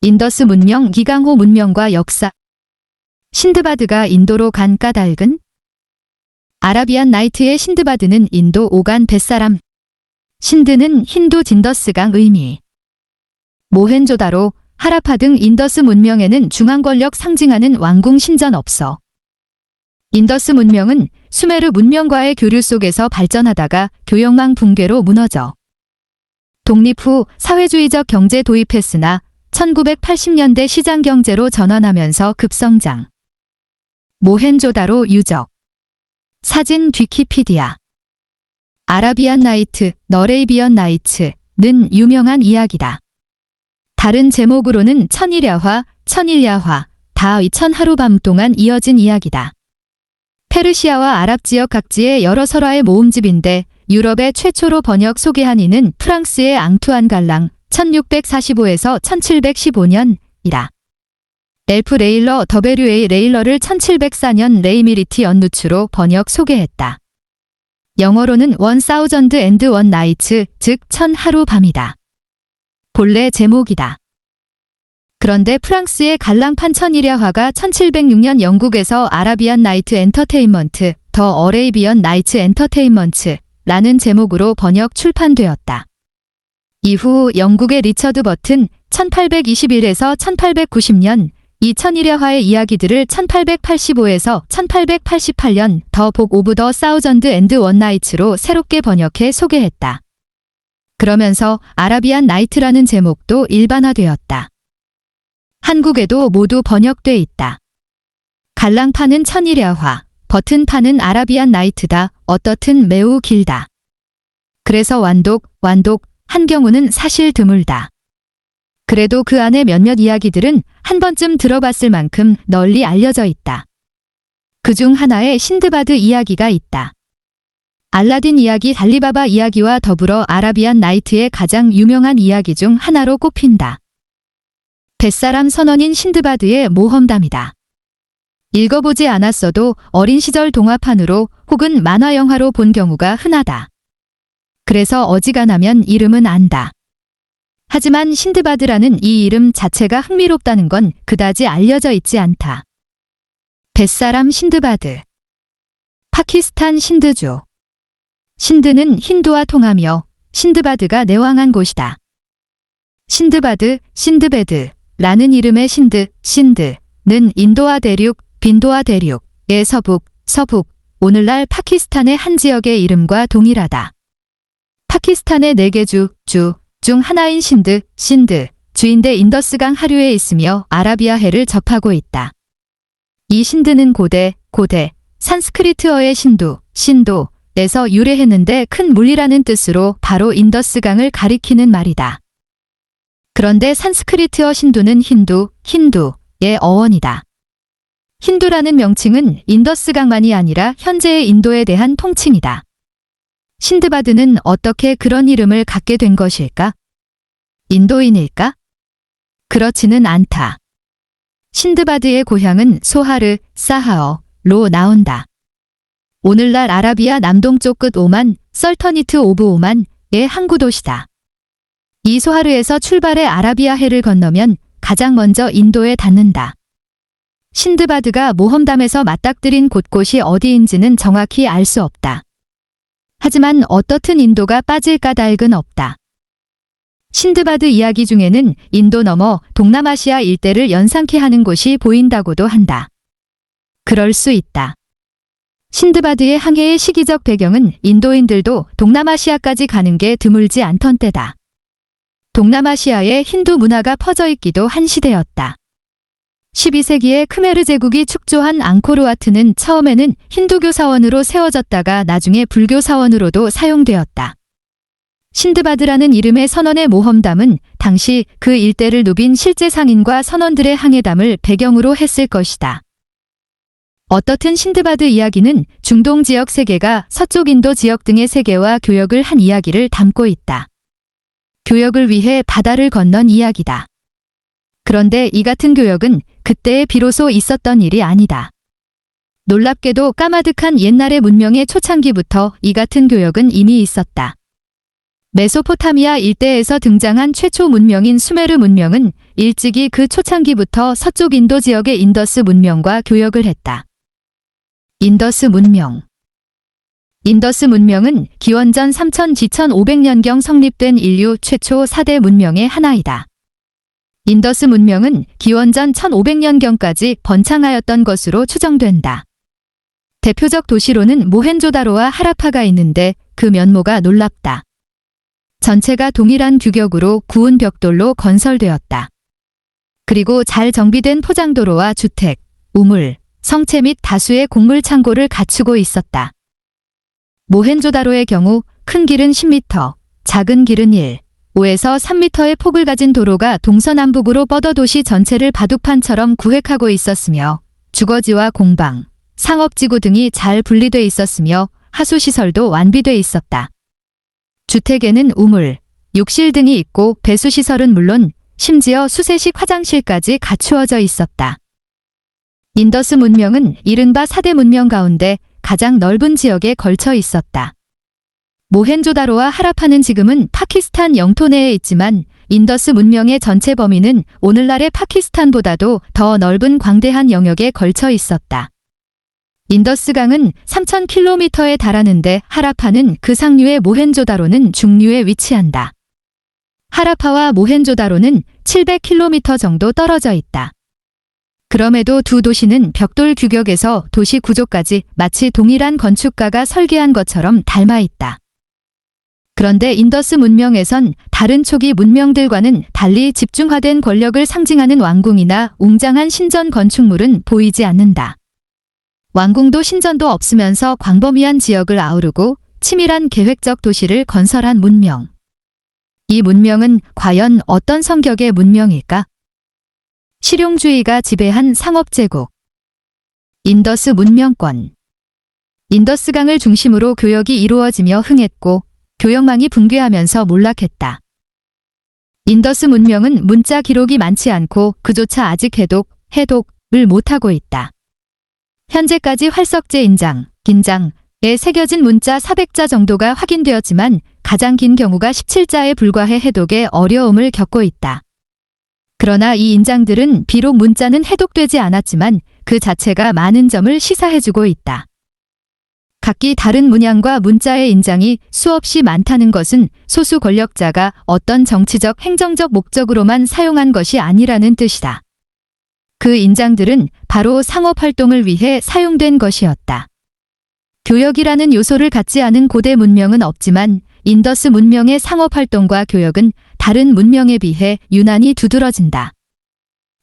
인더스 문명 기강호 문명과 역사. 신드바드가 인도로 간 까닭은 아라비안 나이트의 신드바드는 인도 오간 뱃사람. 신드는 힌두 진더스강 의미. 모헨조다로 하라파 등 인더스 문명에는 중앙 권력 상징하는 왕궁 신전 없어. 인더스 문명은 수메르 문명과의 교류 속에서 발전하다가 교역망 붕괴로 무너져 독립 후 사회주의적 경제 도입했으나 1980년대 시장 경제로 전환하면서 급성장. 모헨조다로 유적. 사진 위키피디아. 아라비안 나이트, 너레이비언 나이츠는 유명한 이야기다. 다른 제목으로는 천일야화, 천일야화, 다의 천하루 밤 동안 이어진 이야기다. 페르시아와 아랍 지역 각지의 여러 설화의 모음집인데 유럽의 최초로 번역 소개한 이는 프랑스의 앙투안 갈랑 1645에서 1715년이라. 엘프 레일러 더베류에이 레일러를 1704년 레이미리티 연누츠로 번역 소개했다. 영어로는 원 사우전드 앤드 원 나이츠, 즉 천하루 밤이다. 본래 제목이다. 그런데 프랑스의 갈랑판 천일야화가 1706년 영국에서 아라비안 나이트 엔터테인먼트, 더 어레이비언 나이트 엔터테인먼트 라는 제목으로 번역 출판되었다. 이후 영국의 리처드 버튼 1821에서 1890년 이 천일야화의 이야기들을 1885에서 1888년 더 복 오브 더 사우전드 앤드 원나이츠로 새롭게 번역해 소개했다. 그러면서 아라비안 나이트라는 제목도 일반화되었다. 한국에도 모두 번역돼 있다. 갈랑파는 천일야화, 버튼파는 아라비안 나이트다. 어떻든 매우 길다. 그래서 완독, 완독, 한 경우는 사실 드물다. 그래도 그 안에 몇몇 이야기들은 한 번쯤 들어봤을 만큼 널리 알려져 있다. 그 중 하나에 신드바드 이야기가 있다. 알라딘 이야기 달리바바 이야기와 더불어 아라비안 나이트의 가장 유명한 이야기 중 하나로 꼽힌다. 뱃사람 선원인 신드바드의 모험담이다. 읽어보지 않았어도 어린 시절 동화판으로 혹은 만화 영화로 본 경우가 흔하다. 그래서 어지간하면 이름은 안다. 하지만 신드바드라는 이 이름 자체가 흥미롭다는 건 그다지 알려져 있지 않다. 뱃사람 신드바드. 파키스탄 신드주. 신드는 힌두와 통하며 신드바드가 내왕한 곳이다. 신드바드, 신드베드 라는 이름의 신드, 신드는 인도와 대륙, 빈도와 대륙의 서북, 서북, 오늘날 파키스탄의 한 지역의 이름과 동일하다. 파키스탄의 네개 주, 주, 중 하나인 신드, 신드, 주인대 인더스강 하류에 있으며 아라비아해를 접하고 있다. 이 신드는 고대, 고대, 산스크리트어의 신두, 신도 에서 유래했는데 큰 물이라는 뜻으로 바로 인더스강을 가리키는 말이다. 그런데 산스크리트어 신두는 힌두, 힌두의 어원이다. 힌두라는 명칭은 인더스강만이 아니라 현재의 인도에 대한 통칭이다. 신드바드는 어떻게 그런 이름을 갖게 된 것일까? 인도인일까? 그렇지는 않다. 신드바드의 고향은 소하르, 사하어로 나온다. 오늘날 아라비아 남동쪽 끝 오만, 썰터니트 오브 오만의 항구 도시다. 이 소하르에서 출발해 아라비아해를 건너면 가장 먼저 인도에 닿는다. 신드바드가 모험담에서 맞닥뜨린 곳곳이 어디인지는 정확히 알 수 없다. 하지만 어떻든 인도가 빠질 까닭은 없다. 신드바드 이야기 중에는 인도 넘어 동남아시아 일대를 연상케 하는 곳이 보인다고도 한다. 그럴 수 있다. 신드바드의 항해의 시기적 배경은 인도인들도 동남아시아까지 가는 게 드물지 않던 때다. 동남아시아에 힌두 문화가 퍼져 있기도 한 시대였다. 12세기에 크메르 제국이 축조한 앙코르와트는 처음에는 힌두교 사원으로 세워졌다가 나중에 불교 사원으로도 사용되었다. 신드바드라는 이름의 선원의 모험담은 당시 그 일대를 누빈 실제 상인과 선원들의 항해담을 배경으로 했을 것이다. 어떻든 신드바드 이야기는 중동 지역 세계가 서쪽 인도 지역 등의 세계와 교역을 한 이야기를 담고 있다. 교역을 위해 바다를 건넌 이야기다. 그런데 이 같은 교역은 그때에 비로소 있었던 일이 아니다. 놀랍게도 까마득한 옛날의 문명의 초창기부터 이 같은 교역은 이미 있었다. 메소포타미아 일대에서 등장한 최초 문명인 수메르 문명은 일찍이 그 초창기부터 서쪽 인도 지역의 인더스 문명과 교역을 했다. 인더스 문명 인더스 문명은 기원전 3000 2500년경 성립된 인류 최초 4대 문명의 하나이다. 인더스 문명은 기원전 1500년경까지 번창하였던 것으로 추정된다. 대표적 도시로는 모헨조다로와 하라파가 있는데 그 면모가 놀랍다. 전체가 동일한 규격으로 구운 벽돌로 건설되었다. 그리고 잘 정비된 포장도로와 주택, 우물, 성체 및 다수의 곡물 창고를 갖추고 있었다. 모헨조다로의 경우 큰 길은 10m, 작은 길은 1, 5에서 3m의 폭을 가진 도로가 동서남북으로 뻗어 도시 전체를 바둑판처럼 구획하고 있었으며 주거지와 공방, 상업지구 등이 잘 분리돼 있었으며 하수시설도 완비돼 있었다. 주택에는 우물, 욕실 등이 있고 배수시설은 물론 심지어 수세식 화장실까지 갖추어져 있었다. 인더스 문명은 이른바 4대 문명 가운데 가장 넓은 지역에 걸쳐 있었다. 모헨조다로와 하라파는 지금은 파키스탄 영토 내에 있지만 인더스 문명의 전체 범위는 오늘날의 파키스탄보다도 더 넓은 광대한 영역에 걸쳐 있었다. 인더스강은 3,000km에 달하는데 하라파는 그 상류의 모헨조다로는 중류에 위치한다. 하라파와 모헨조다로는 700km 정도 떨어져 있다. 그럼에도 두 도시는 벽돌 규격에서 도시 구조까지 마치 동일한 건축가가 설계한 것처럼 닮아 있다. 그런데 인더스 문명에선 다른 초기 문명들과는 달리 집중화된 권력을 상징하는 왕궁이나 웅장한 신전 건축물은 보이지 않는다. 왕궁도 신전도 없으면서 광범위한 지역을 아우르고 치밀한 계획적 도시를 건설한 문명. 이 문명은 과연 어떤 성격의 문명일까? 실용주의가 지배한 상업제국. 인더스 문명권. 인더스강을 중심으로 교역이 이루어지며 흥했고 교역망이 붕괴하면서 몰락했다. 인더스 문명은 문자 기록이 많지 않고 그조차 아직 해독, 해독을 못하고 있다. 현재까지 활석제 인장, 긴장에 새겨진 문자 400자 정도가 확인되었지만 가장 긴 경우가 17자에 불과해 해독에 어려움을 겪고 있다. 그러나 이 인장들은 비록 문자는 해독되지 않았지만 그 자체가 많은 점을 시사해주고 있다. 각기 다른 문양과 문자의 인장이 수없이 많다는 것은 소수 권력자가 어떤 정치적 행정적 목적으로만 사용한 것이 아니라는 뜻이다. 그 인장들은 바로 상업 활동을 위해 사용된 것이었다. 교역이라는 요소를 갖지 않은 고대 문명은 없지만 인더스 문명의 상업 활동과 교역은 다른 문명에 비해 유난히 두드러진다.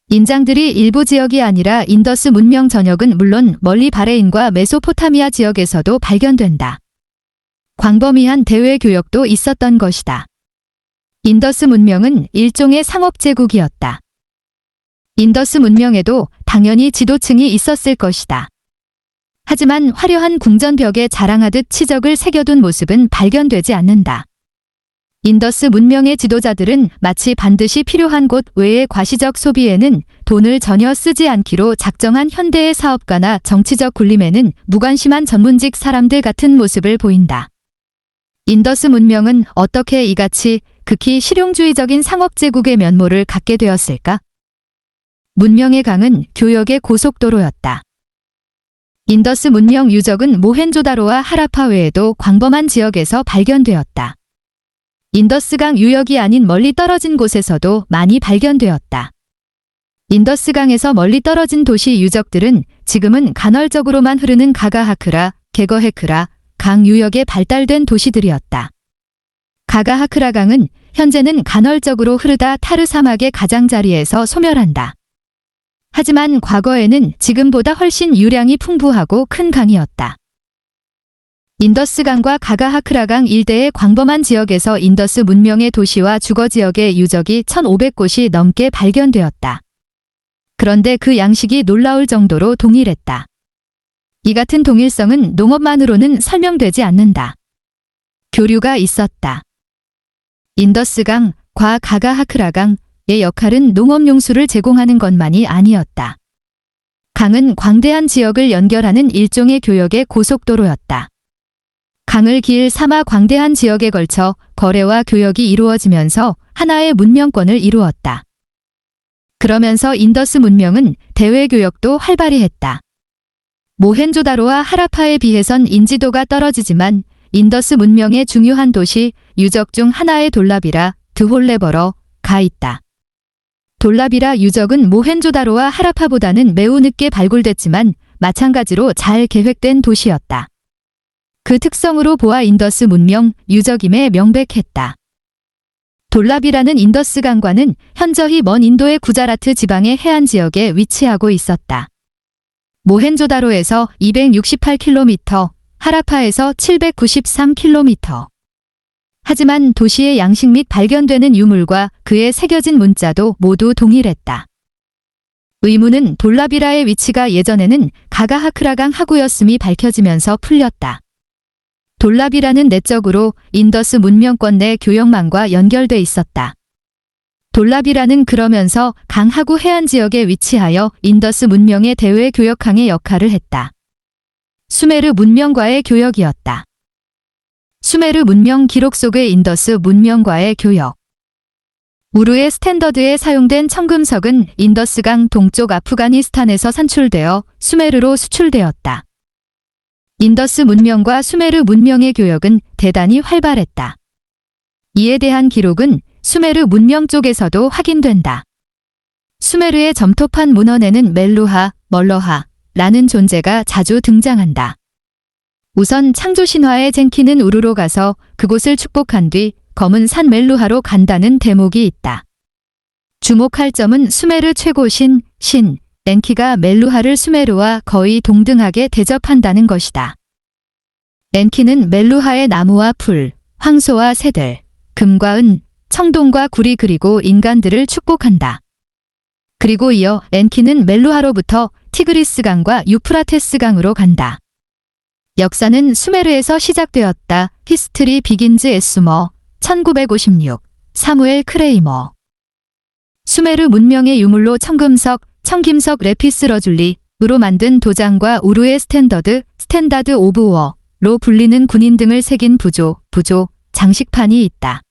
인장들이 일부 지역이 아니라 인더스 문명 전역은 물론 멀리 바레인과 메소포타미아 지역에서도 발견된다. 광범위한 대외 교역도 있었던 것이다. 인더스 문명은 일종의 상업 제국이었다. 인더스 문명에도 당연히 지도층이 있었을 것이다. 하지만 화려한 궁전벽에 자랑하듯 치적을 새겨둔 모습은 발견되지 않는다. 인더스 문명의 지도자들은 마치 반드시 필요한 곳 외의 과시적 소비에는 돈을 전혀 쓰지 않기로 작정한 현대의 사업가나 정치적 굴림에는 무관심한 전문직 사람들 같은 모습을 보인다. 인더스 문명은 어떻게 이같이 극히 실용주의적인 상업제국의 면모를 갖게 되었을까? 문명의 강은 교역의 고속도로였다. 인더스 문명 유적은 모헨조다로와 하라파 외에도 광범한 지역에서 발견되었다. 인더스강 유역이 아닌 멀리 떨어진 곳에서도 많이 발견되었다. 인더스강에서 멀리 떨어진 도시 유적들은 지금은 간헐적으로만 흐르는 가가하크라, 게거헤크라, 강 유역에 발달된 도시들이었다. 가가하크라 강은 현재는 간헐적으로 흐르다 타르 사막의 가장자리에서 소멸한다. 하지만 과거에는 지금보다 훨씬 유량이 풍부하고 큰 강이었다. 인더스강과 가가하크라강 일대의 광범한 지역에서 인더스 문명의 도시와 주거지역의 유적이 1500곳이 넘게 발견되었다. 그런데 그 양식이 놀라울 정도로 동일했다. 이 같은 동일성은 농업만으로는 설명되지 않는다. 교류가 있었다. 인더스강, 과 가가하크라강, 의 역할은 농업용수를 제공하는 것만이 아니었다. 강은 광대한 지역을 연결하는 일종의 교역의 고속도로였다. 강을 길 삼아 광대한 지역에 걸쳐 거래와 교역이 이루어지면서 하나의 문명권을 이루었다. 그러면서 인더스 문명은 대외 교역도 활발히 했다. 모헨조다로와 하라파에 비해선 인지도가 떨어지지만 인더스 문명의 중요한 도시 유적 중 하나의 돌라비라 드홀레버러 가 있다. 돌라비라 유적은 모헨조다로와 하라파보다는 매우 늦게 발굴됐지만 마찬가지로 잘 계획된 도시였다. 그 특성으로 보아 인더스 문명 유적임에 명백했다. 돌라비라는 인더스 강과는 현저히 먼 인도의 구자라트 지방의 해안 지역에 위치하고 있었다. 모헨조다로에서 268km, 하라파에서 793km. 하지만 도시의 양식 및 발견되는 유물과 그에 새겨진 문자도 모두 동일했다. 의문은 돌라비라의 위치가 예전에는 가가하크라강 하구였음이 밝혀지면서 풀렸다. 돌라비라는 내적으로 인더스 문명권 내 교역망과 연결돼 있었다. 돌라비라는 그러면서 강하구 해안 지역에 위치하여 인더스 문명의 대외 교역항의 역할을 했다. 수메르 문명과의 교역이었다. 수메르 문명 기록 속의 인더스 문명과의 교역. 우르의 스탠더드에 사용된 청금석은 인더스강 동쪽 아프가니스탄에서 산출되어 수메르로 수출되었다. 인더스 문명과 수메르 문명의 교역은 대단히 활발했다. 이에 대한 기록은 수메르 문명 쪽에서도 확인된다. 수메르의 점토판 문헌에는 멜루하, 멀러하라는 존재가 자주 등장한다. 우선 창조 신화의 쟁키는 우르로 가서 그곳을 축복한 뒤 검은 산 멜루하로 간다는 대목이 있다. 주목할 점은 수메르 최고 신, 신, 엔키가 멜루하를 수메르와 거의 동등하게 대접한다는 것이다. 엔키는 멜루하의 나무와 풀, 황소와 새들, 금과 은, 청동과 구리 그리고 인간들을 축복한다. 그리고 이어 엔키는 멜루하로부터 티그리스강과 유프라테스강으로 간다. 역사는 수메르에서 시작되었다. 히스트리 비긴즈 에스머 1956 사무엘 크레이머 수메르 문명의 유물로 청금석, 청김석 레피스 러줄리 으로 만든 도장과 우루의 스탠더드, 스탠다드 오브 워로 불리는 군인 등을 새긴 부조, 부조, 장식판이 있다.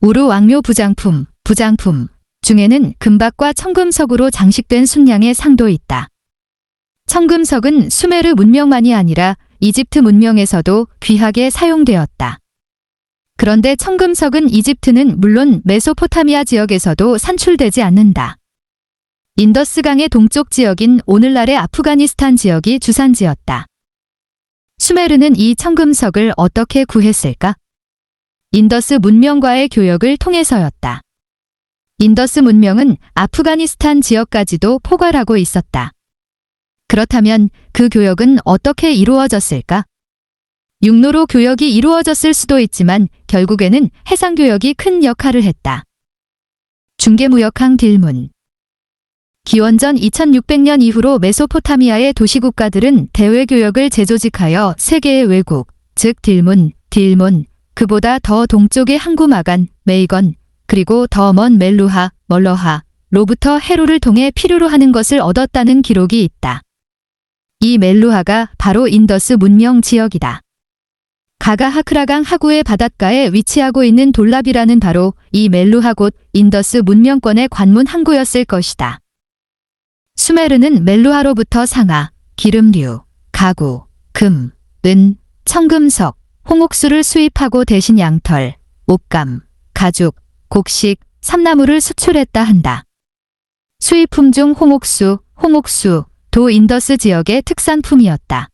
우루 왕묘 부장품, 부장품 중에는 금박과 청금석으로 장식된 순량의 상도 있다. 청금석은 수메르 문명만이 아니라 이집트 문명에서도 귀하게 사용되었다. 그런데 청금석은 이집트는 물론 메소포타미아 지역에서도 산출되지 않는다. 인더스강의 동쪽 지역인 오늘날의 아프가니스탄 지역이 주산지였다. 수메르는 이 청금석을 어떻게 구했을까? 인더스 문명과의 교역을 통해서였다. 인더스 문명은 아프가니스탄 지역까지도 포괄하고 있었다. 그렇다면 그 교역은 어떻게 이루어졌을까? 육로로 교역이 이루어졌을 수도 있지만 결국에는 해상 교역이 큰 역할을 했다. 중개무역항 딜문 기원전 2600년 이후로 메소포타미아의 도시국가들은 대외교역을 재조직하여 세계의 외국, 즉 딜문, 딜문, 그보다 더 동쪽의 항구마간, 메이건, 그리고 더 먼 멜루하, 멀러하, 로부터 해로를 통해 필요로 하는 것을 얻었다는 기록이 있다. 이 멜루하가 바로 인더스 문명 지역이다. 가가하크라강 하구의 바닷가에 위치하고 있는 돌랍이라는 바로 이 멜루하 곧 인더스 문명권의 관문 항구였을 것이다. 수메르는 멜루하로부터 상아, 기름류, 가구, 금, 은, 청금석, 홍옥수를 수입하고 대신 양털, 옷감, 가죽, 곡식, 삼나무를 수출했다 한다. 수입품 중 홍옥수, 홍옥수, 도 인더스 지역의 특산품이었다.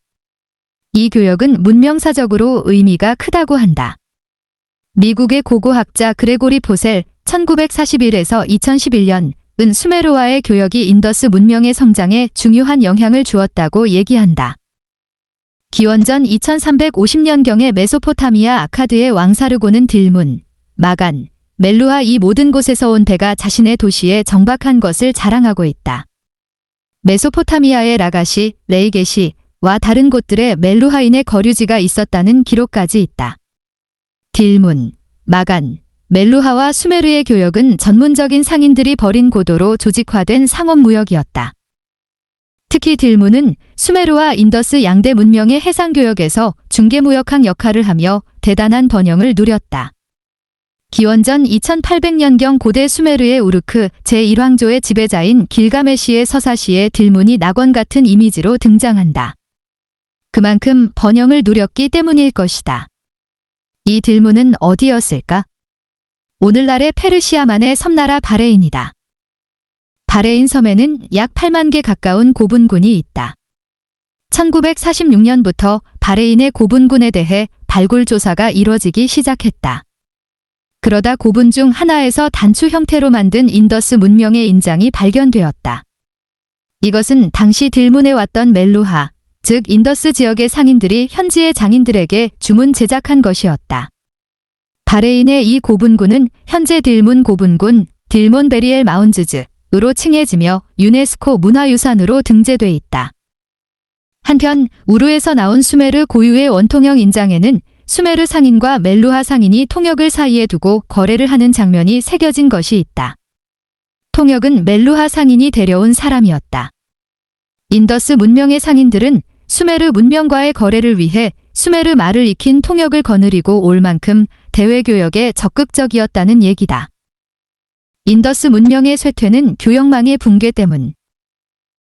이 교역은 문명사적으로 의미가 크다고 한다. 미국의 고고학자 그레고리 포셀 1941에서 2011년 은 수메르와의 교역이 인더스 문명의 성장에 중요한 영향을 주었다고 얘기한다. 기원전 2350년경에 메소포타미아 아카드의 왕사르고는 딜문, 마간, 멜루하 이 모든 곳에서 온 배가 자신의 도시에 정박한 것을 자랑하고 있다. 메소포타미아의 라가시, 레이게시와 다른 곳들에 멜루하인의 거류지가 있었다는 기록까지 있다. 딜문, 마간, 멜루하와 수메르의 교역은 전문적인 상인들이 벌인 고도로 조직화된 상업무역이었다. 특히 딜문은 수메르와 인더스 양대 문명의 해상교역에서 중개무역항 역할을 하며 대단한 번영을 누렸다. 기원전 2800년경 고대 수메르의 우르크 제1왕조의 지배자인 길가메시의 서사시에 딜문이 낙원 같은 이미지로 등장한다. 그만큼 번영을 누렸기 때문일 것이다. 이 딜문은 어디였을까? 오늘날의 페르시아만의 섬나라 바레인이다. 바레인 섬에는 약 8만 개 가까운 고분군이 있다. 1946년부터 바레인의 고분군에 대해 발굴 조사가 이뤄지기 시작했다. 그러다 고분 중 하나에서 단추 형태로 만든 인더스 문명의 인장이 발견되었다. 이것은 당시 딜문에 왔던 멜루하, 즉 인더스 지역의 상인들이 현지의 장인들에게 주문 제작한 것이었다. 바레인의 이 고분군은 현재 딜문 고분군, 딜몬 베리엘 마운즈즈으로 칭해지며 유네스코 문화유산으로 등재돼 있다. 한편 우르에서 나온 수메르 고유의 원통형 인장에는 수메르 상인과 멜루하 상인이 통역을 사이에 두고 거래를 하는 장면이 새겨진 것이 있다. 통역은 멜루하 상인이 데려온 사람이었다. 인더스 문명의 상인들은 수메르 문명과의 거래를 위해 수메르 말을 익힌 통역을 거느리고 올 만큼 대외교역에 적극적이었다는 얘기다. 인더스 문명의 쇠퇴는 교역망의 붕괴 때문.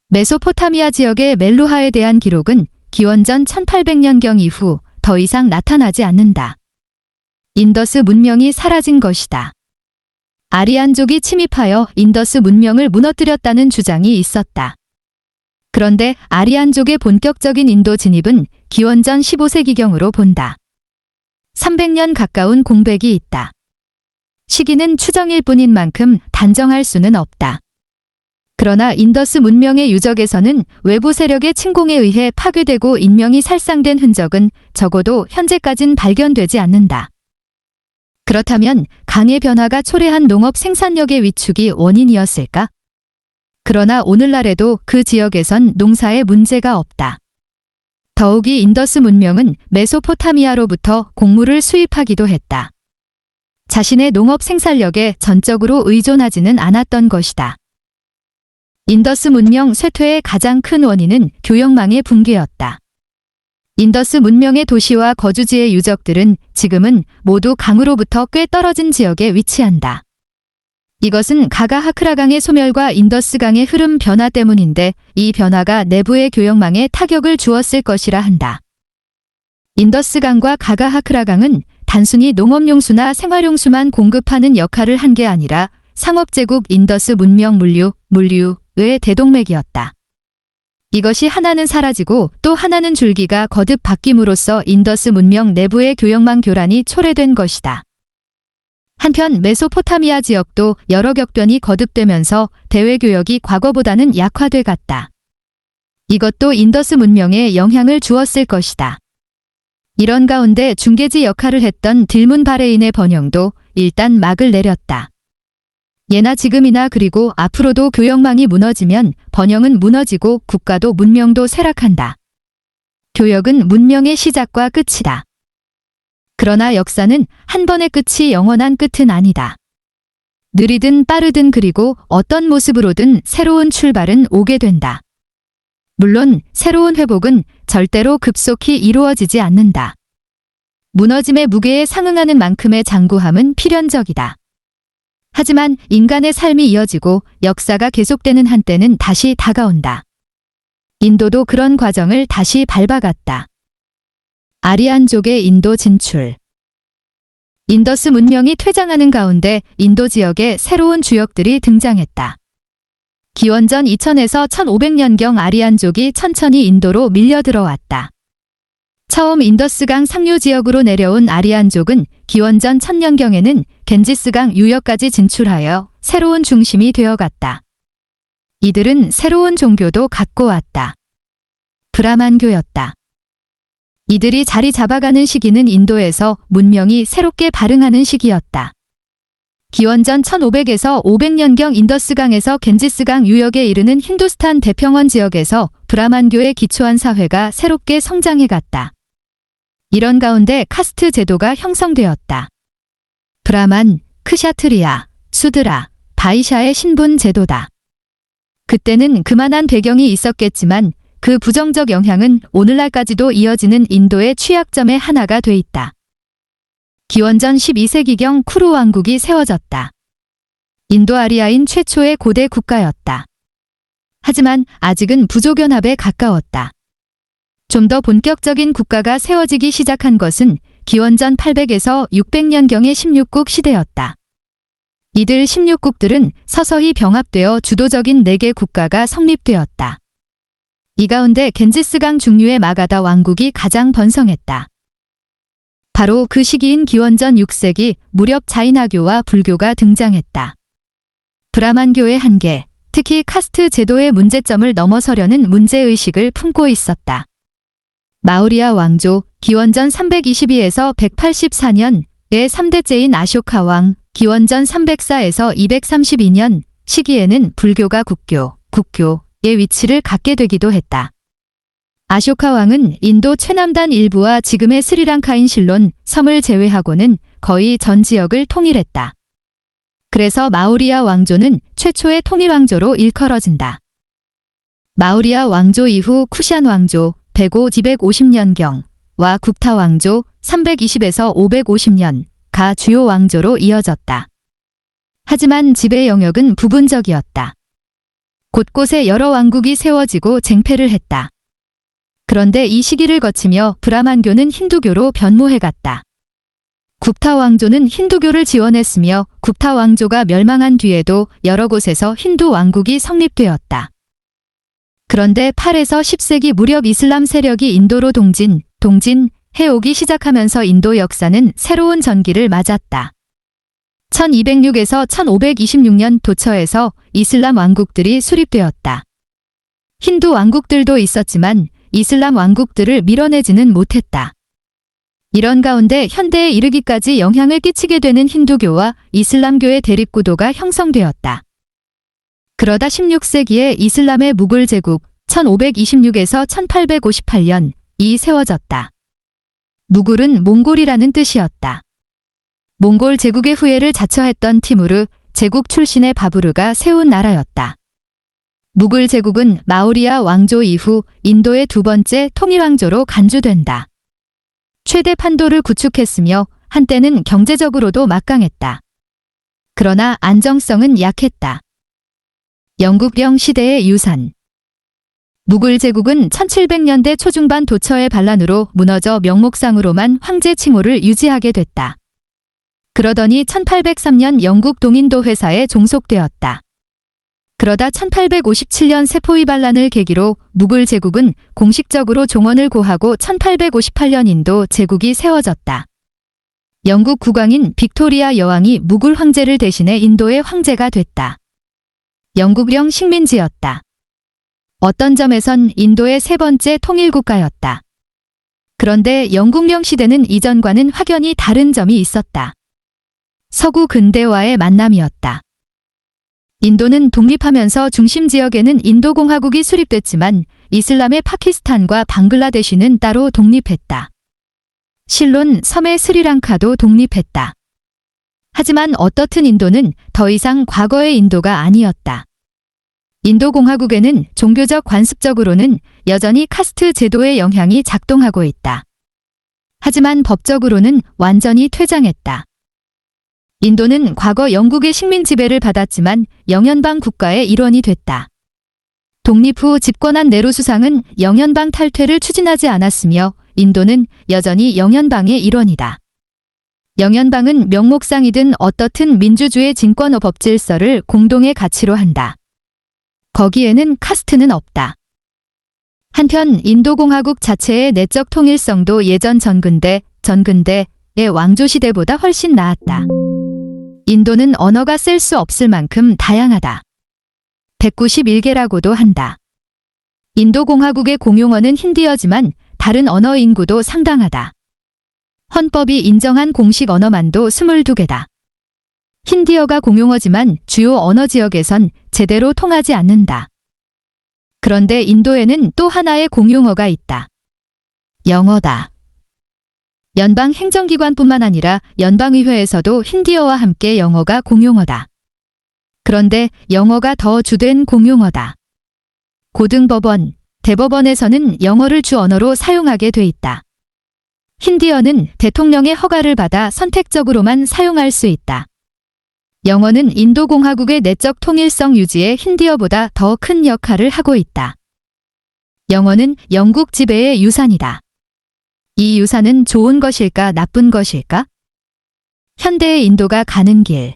메소포타미아 지역의 멜루하에 대한 기록은 기원전 1800년경 이후 더 이상 나타나지 않는다. 인더스 문명이 사라진 것이다. 아리안족이 침입하여 인더스 문명을 무너뜨렸다는 주장이 있었다. 그런데 아리안족의 본격적인 인도 진입은 기원전 15세기경으로 본다. 300년 가까운 공백이 있다. 시기는 추정일 뿐인 만큼 단정할 수는 없다. 그러나 인더스 문명의 유적에서는 외부 세력의 침공에 의해 파괴되고 인명이 살상된 흔적은 적어도 현재까진 발견되지 않는다. 그렇다면 강의 변화가 초래한 농업 생산력의 위축이 원인이었을까? 그러나 오늘날에도 그 지역에선 농사에 문제가 없다. 더욱이 인더스 문명은 메소포타미아로부터 곡물을 수입하기도 했다. 자신의 농업 생산력에 전적으로 의존하지는 않았던 것이다. 인더스 문명 쇠퇴의 가장 큰 원인은 교역망의 붕괴였다. 인더스 문명의 도시와 거주지의 유적들은 지금은 모두 강으로부터 꽤 떨어진 지역에 위치한다. 이것은 가가 하크라강의 소멸과 인더스강의 흐름 변화 때문인데 이 변화가 내부의 교역망에 타격을 주었을 것이라 한다. 인더스강과 가가 하크라강은 단순히 농업용수나 생활용수만 공급하는 역할을 한 게 아니라 상업제국 인더스 문명 물류, 물류의 대동맥이었다. 이것이 하나는 사라지고 또 하나는 줄기가 거듭 바뀜으로써 인더스 문명 내부의 교역망 교란이 초래된 것이다. 한편 메소포타미아 지역도 여러 격변이 거듭되면서 대외교역이 과거보다는 약화돼 갔다. 이것도 인더스 문명에 영향을 주었을 것이다. 이런 가운데 중계지 역할을 했던 딜문 바레인의 번영도 일단 막을 내렸다. 예나 지금이나 그리고 앞으로도 교역망이 무너지면 번영은 무너지고 국가도 문명도 쇠락한다. 교역은 문명의 시작과 끝이다. 그러나 역사는 한 번의 끝이 영원한 끝은 아니다. 느리든 빠르든 그리고 어떤 모습으로든 새로운 출발은 오게 된다. 물론 새로운 회복은 절대로 급속히 이루어지지 않는다. 무너짐의 무게에 상응하는 만큼의 장구함은 필연적이다. 하지만 인간의 삶이 이어지고 역사가 계속되는 한때는 다시 다가온다. 인도도 그런 과정을 다시 밟아갔다. 아리안족의 인도 진출. 인더스 문명이 퇴장하는 가운데 인도 지역에 새로운 주역들이 등장했다. 기원전 2000에서 1500년경 아리안족이 천천히 인도로 밀려 들어왔다. 처음 인더스강 상류 지역으로 내려온 아리안족은 기원전 1000년경에는 겐지스강 유역까지 진출하여 새로운 중심이 되어갔다. 이들은 새로운 종교도 갖고 왔다. 브라만교였다. 이들이 자리 잡아가는 시기는 인도에서 문명이 새롭게 발흥하는 시기였다. 기원전 1500에서 500년경 인더스강에서 겐지스강 유역에 이르는 힌두스탄 대평원 지역에서 브라만교에 기초한 사회가 새롭게 성장해갔다. 이런 가운데 카스트 제도가 형성되었다. 브라만, 크샤트리아, 수드라, 바이샤의 신분 제도다. 그때는 그만한 배경이 있었겠지만 그 부정적 영향은 오늘날까지도 이어지는 인도의 취약점의 하나가 돼 있다. 기원전 12세기경 쿠루 왕국이 세워졌다. 인도 아리아인 최초의 고대 국가였다. 하지만 아직은 부족연합에 가까웠다. 좀 더 본격적인 국가가 세워지기 시작한 것은 기원전 800에서 600년경의 16국 시대였다. 이들 16국들은 서서히 병합되어 주도적인 4개 국가가 성립되었다. 이 가운데 겐지스강 중류의 마가다 왕국이 가장 번성했다. 바로 그 시기인 기원전 6세기 무렵 자인화교와 불교가 등장했다. 브라만교의 한계, 특히 카스트 제도의 문제점을 넘어서려는 문제의식을 품고 있었다. 마우리아 왕조, 기원전 322에서 184년의 3대째인 아쇼카 왕, 기원전 304에서 232년 시기에는 불교가 국교, 국교 의 위치를 갖게 되기도 했다. 아쇼카 왕은 인도 최남단 일부와 지금의 스리랑카인 실론, 섬을 제외하고는 거의 전 지역을 통일했다. 그래서 마우리아 왕조는 최초의 통일 왕조로 일컬어진다. 마우리아 왕조 이후 쿠샨 왕조 105, 250년경과 국타 왕조 320에서 550년 가 주요 왕조로 이어졌다. 하지만 지배 영역은 부분적이었다. 곳곳에 여러 왕국이 세워지고 쟁패를 했다. 그런데 이 시기를 거치며 브라만교는 힌두교로 변모해갔다. 굽타 왕조는 힌두교를 지원했으며 굽타 왕조가 멸망한 뒤에도 여러 곳에서 힌두 왕국이 성립되었다. 그런데 8에서 10세기 무렵 이슬람 세력이 인도로 동진, 동진, 해오기 시작하면서 인도 역사는 새로운 전기를 맞았다. 1206에서 1526년 도처에서 이슬람 왕국들이 수립되었다. 힌두 왕국들도 있었지만 이슬람 왕국들을 밀어내지는 못했다. 이런 가운데 현대에 이르기까지 영향을 끼치게 되는 힌두교와 이슬람교의 대립구도가 형성되었다. 그러다 16세기에 이슬람의 무굴 제국 1526에서 1858년 이 세워졌다. 무굴은 몽골이라는 뜻이었다. 몽골 제국의 후예를 자처했던 티무르 제국 출신의 바부르가 세운 나라였다. 무굴 제국은 마우리아 왕조 이후 인도의 두 번째 통일왕조로 간주된다. 최대 판도를 구축했으며 한때는 경제적으로도 막강했다. 그러나 안정성은 약했다. 영국령 시대의 유산 무굴 제국은 1700년대 초중반 도처의 반란으로 무너져 명목상으로만 황제 칭호를 유지하게 됐다. 그러더니 1803년 영국 동인도 회사에 종속되었다. 그러다 1857년 세포위 반란을 계기로 무굴 제국은 공식적으로 종언을 고하고 1858년 인도 제국이 세워졌다. 영국 국왕인 빅토리아 여왕이 무굴 황제를 대신해 인도의 황제가 됐다. 영국령 식민지였다. 어떤 점에선 인도의 세 번째 통일국가였다. 그런데 영국령 시대는 이전과는 확연히 다른 점이 있었다. 서구 근대와의 만남이었다. 인도는 독립하면서 중심 지역에는 인도공화국이 수립됐지만 이슬람의 파키스탄과 방글라데시는 따로 독립했다. 실론 섬의 스리랑카도 독립했다. 하지만 어떻든 인도는 더 이상 과거의 인도가 아니었다. 인도공화국에는 종교적 관습적으로는 여전히 카스트 제도의 영향이 작동하고 있다. 하지만 법적으로는 완전히 퇴장했다. 인도는 과거 영국의 식민 지배를 받았지만 영연방 국가의 일원이 됐다. 독립 후 집권한 네로 수상은 영연방 탈퇴를 추진하지 않았으며 인도는 여전히 영연방의 일원이다. 영연방은 명목상이든 어떻든 민주주의 진권어 법질서를 공동의 가치로 한다. 거기에는 카스트는 없다. 한편 인도공화국 자체의 내적 통일성도 예전 전근대, 전근대의 왕조시대보다 훨씬 나았다. 인도는 언어가 쓸수 없을 만큼 다양하다. 191개라고도 한다. 인도공화국의 공용어는 힌디어지만 다른 언어 인구도 상당하다. 헌법이 인정한 공식 언어만도 22개다. 힌디어가 공용어지만 주요 언어 지역에선 제대로 통하지 않는다. 그런데 인도에는 또 하나의 공용어가 있다. 영어다. 연방 행정기관뿐만 아니라 연방의회에서도 힌디어와 함께 영어가 공용어다. 그런데 영어가 더 주된 공용어다. 고등법원, 대법원에서는 영어를 주 언어로 사용하게 돼 있다. 힌디어는 대통령의 허가를 받아 선택적으로만 사용할 수 있다. 영어는 인도공화국의 내적 통일성 유지에 힌디어보다 더 큰 역할을 하고 있다. 영어는 영국 지배의 유산이다. 이 유산은 좋은 것일까 나쁜 것일까? 현대의 인도가 가는 길.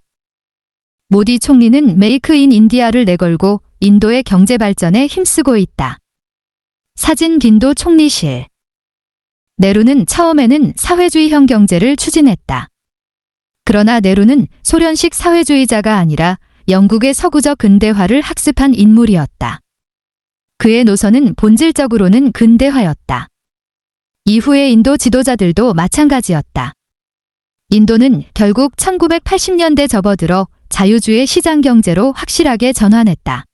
모디 총리는 메이크 인 인디아를 내걸고 인도의 경제 발전에 힘쓰고 있다. 사진 빈도 총리실. 네루는 처음에는 사회주의형 경제를 추진했다. 그러나 네루는 소련식 사회주의자가 아니라 영국의 서구적 근대화를 학습한 인물이었다. 그의 노선은 본질적으로는 근대화였다. 이후의 인도 지도자들도 마찬가지였다. 인도는 결국 1980년대 접어들어 자유주의 시장 경제로 확실하게 전환했다.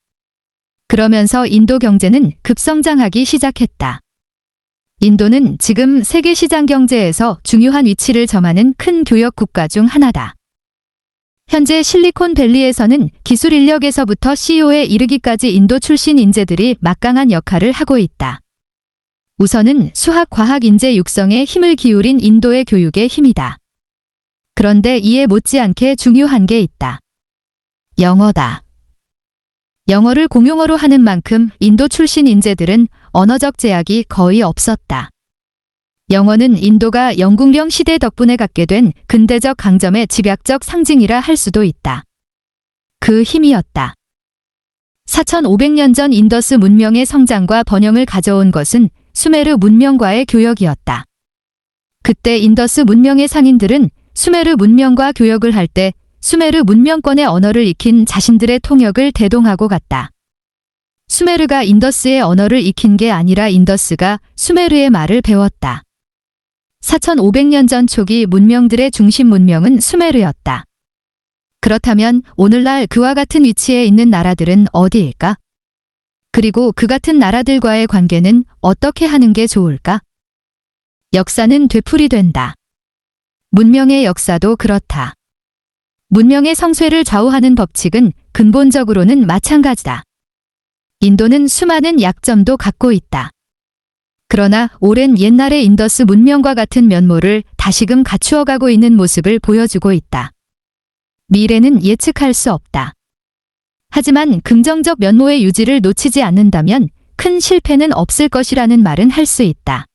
그러면서 인도 경제는 급성장하기 시작했다. 인도는 지금 세계 시장 경제에서 중요한 위치를 점하는 큰 교역 국가 중 하나다. 현재 실리콘밸리에서는 기술 인력에서부터 CEO에 이르기까지 인도 출신 인재들이 막강한 역할을 하고 있다. 우선은 수학, 과학, 인재 육성에 힘을 기울인 인도의 교육의 힘이다. 그런데 이에 못지않게 중요한 게 있다. 영어다. 영어를 공용어로 하는 만큼 인도 출신 인재들은 언어적 제약이 거의 없었다. 영어는 인도가 영국령 시대 덕분에 갖게 된 근대적 강점의 집약적 상징이라 할 수도 있다. 그 힘이었다. 4500년 전 인더스 문명의 성장과 번영을 가져온 것은 수메르 문명과의 교역이었다. 그때 인더스 문명의 상인들은 수메르 문명과 교역을 할 때 수메르 문명권의 언어를 익힌 자신들의 통역을 대동하고 갔다. 수메르가 인더스의 언어를 익힌 게 아니라 인더스가 수메르의 말을 배웠다. 4500년 전 초기 문명들의 중심 문명은 수메르였다. 그렇다면 오늘날 그와 같은 위치에 있는 나라들은 어디일까? 그리고 그 같은 나라들과의 관계는 어떻게 하는 게 좋을까? 역사는 되풀이된다. 문명의 역사도 그렇다. 문명의 성쇠를 좌우하는 법칙은 근본적으로는 마찬가지다. 인도는 수많은 약점도 갖고 있다. 그러나 오랜 옛날의 인더스 문명과 같은 면모를 다시금 갖추어가고 있는 모습을 보여주고 있다. 미래는 예측할 수 없다. 하지만 긍정적 면모의 유지를 놓치지 않는다면 큰 실패는 없을 것이라는 말은 할 수 있다.